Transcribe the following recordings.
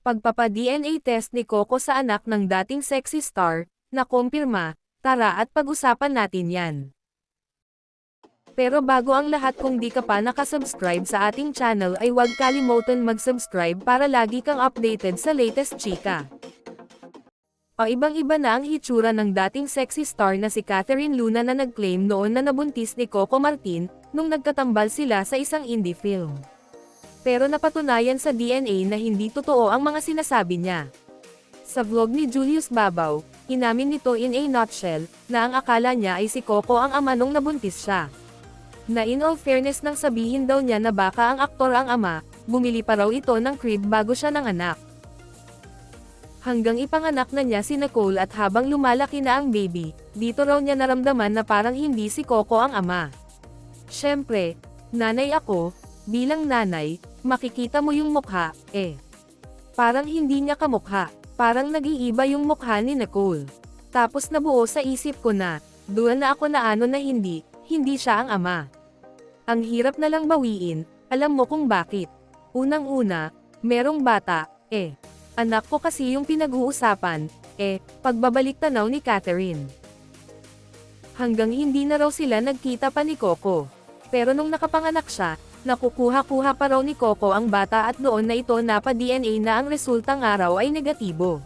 Pagpapa-DNA test ni Coco sa anak ng dating sexy star, na kumpirma, tara at pag-usapan natin yan. Pero bago ang lahat kung di ka pa nakasubscribe sa ating channel ay huwag kalimutan mag-subscribe para lagi kang updated sa latest chika. O ibang-iba na ang hitsura ng dating sexy star na si Catherine Luna na nag-claim noon na nabuntis ni Coco Martin, nung nagkatambal sila sa isang indie film. Pero napatunayan sa DNA na hindi totoo ang mga sinasabi niya. Sa vlog ni Julius Babaw, inamin nito in a nutshell, na ang akala niya ay si Coco ang ama nung nabuntis siya. Na in all fairness nang sabihin daw niya na baka ang aktor ang ama, bumili pa raw ito ng crib bago siya ng anak. Hanggang ipanganak na niya si Nicole at habang lumalaki na ang baby, dito raw niya naramdaman na parang hindi si Coco ang ama. Siyempre, nanay ako, bilang nanay, makikita mo yung mukha, eh. Parang hindi niya kamukha, parang nag-iiba yung mukha ni Nicole. Tapos nabuo sa isip ko na, doon na ako na ano na hindi, hindi siya ang ama. Ang hirap na lang bawiin, alam mo kung bakit. Unang-una, merong bata, eh. Anak ko kasi yung pinag-uusapan, eh, pagbabalik tanaw ni Catherine. Hanggang hindi na raw sila nagkita pa ni Coco. Pero nung nakapanganak siya, nakukuha-kuha pa raw ni Coco ang bata at noon na ito napa-DNA na ang resultang araw ay negatibo.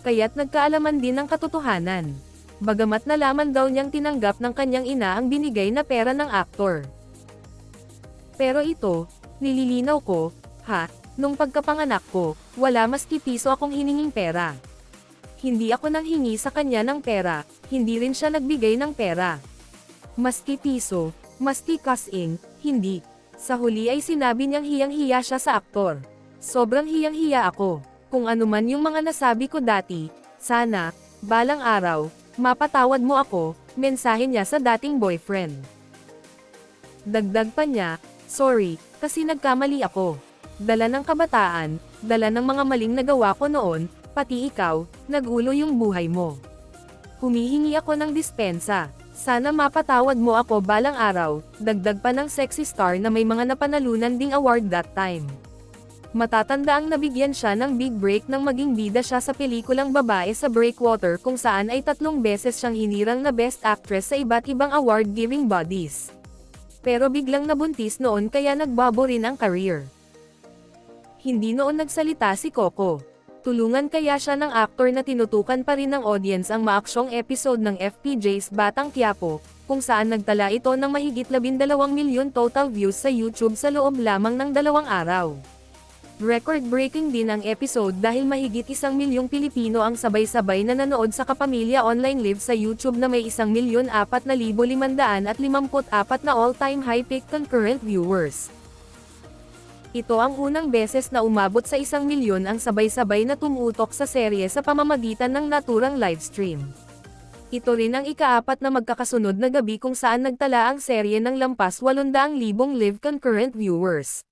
Kaya't nagkaalaman din ng katotohanan. Bagamat nalaman daw niyang tinanggap ng kanyang ina ang binigay na pera ng aktor. Pero ito, nililinaw ko, ha, nung pagkapanganak ko, wala maski piso akong hininging pera. Hindi ako nang hingi sa kanya ng pera, hindi rin siya nagbigay ng pera. Maski piso, maski kasing, hindi. Sa huli ay sinabi niyang hiyang-hiya siya sa aktor. Sobrang hiyang-hiya ako. Kung ano man yung mga nasabi ko dati, sana, balang araw, mapatawad mo ako, mensahe niya sa dating boyfriend. Dagdag pa niya, sorry, kasi nagkamali ako. Dala ng kabataan, dala ng mga maling nagawa ko noon, pati ikaw, nagulo yung buhay mo. Humihingi ako ng dispensa. Sana mapatawad mo ako balang araw, dagdag pa ng sexy star na may mga napanalunan ding award that time. Matatanda ang nabigyan siya ng big break nang maging bida siya sa pelikulang babae sa Breakwater kung saan ay tatlong beses siyang hinirang na best actress sa iba't ibang award-giving bodies. Pero biglang nabuntis noon kaya nagbabo rin ang career. Hindi noon nagsalita si Coco. Tulungan kaya siya ng aktor na tinutukan pa rin ng audience ang maaksyong episode ng FPJ's Batang Quiapo, kung saan nagtala ito ng mahigit 12 milyon total views sa YouTube sa loob lamang ng dalawang araw. Record-breaking din ang episode dahil mahigit isang milyong Pilipino ang sabay-sabay na nanood sa Kapamilya Online Live sa YouTube na may isang milyon apat na libo limandaan at limamput apat na all-time high peak concurrent viewers. Ito ang unang beses na umabot sa isang milyon ang sabay-sabay na tumutok sa serye sa pamamagitan ng naturang livestream. Ito rin ang ikaapat na magkakasunod na gabi kung saan nagtala ang serye ng lampas 800,000 live concurrent viewers.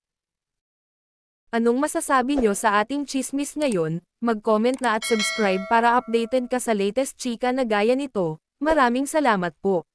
Anong masasabi nyo sa ating chismis ngayon? Mag-comment na at subscribe para updated ka sa latest chika na gaya nito. Maraming salamat po.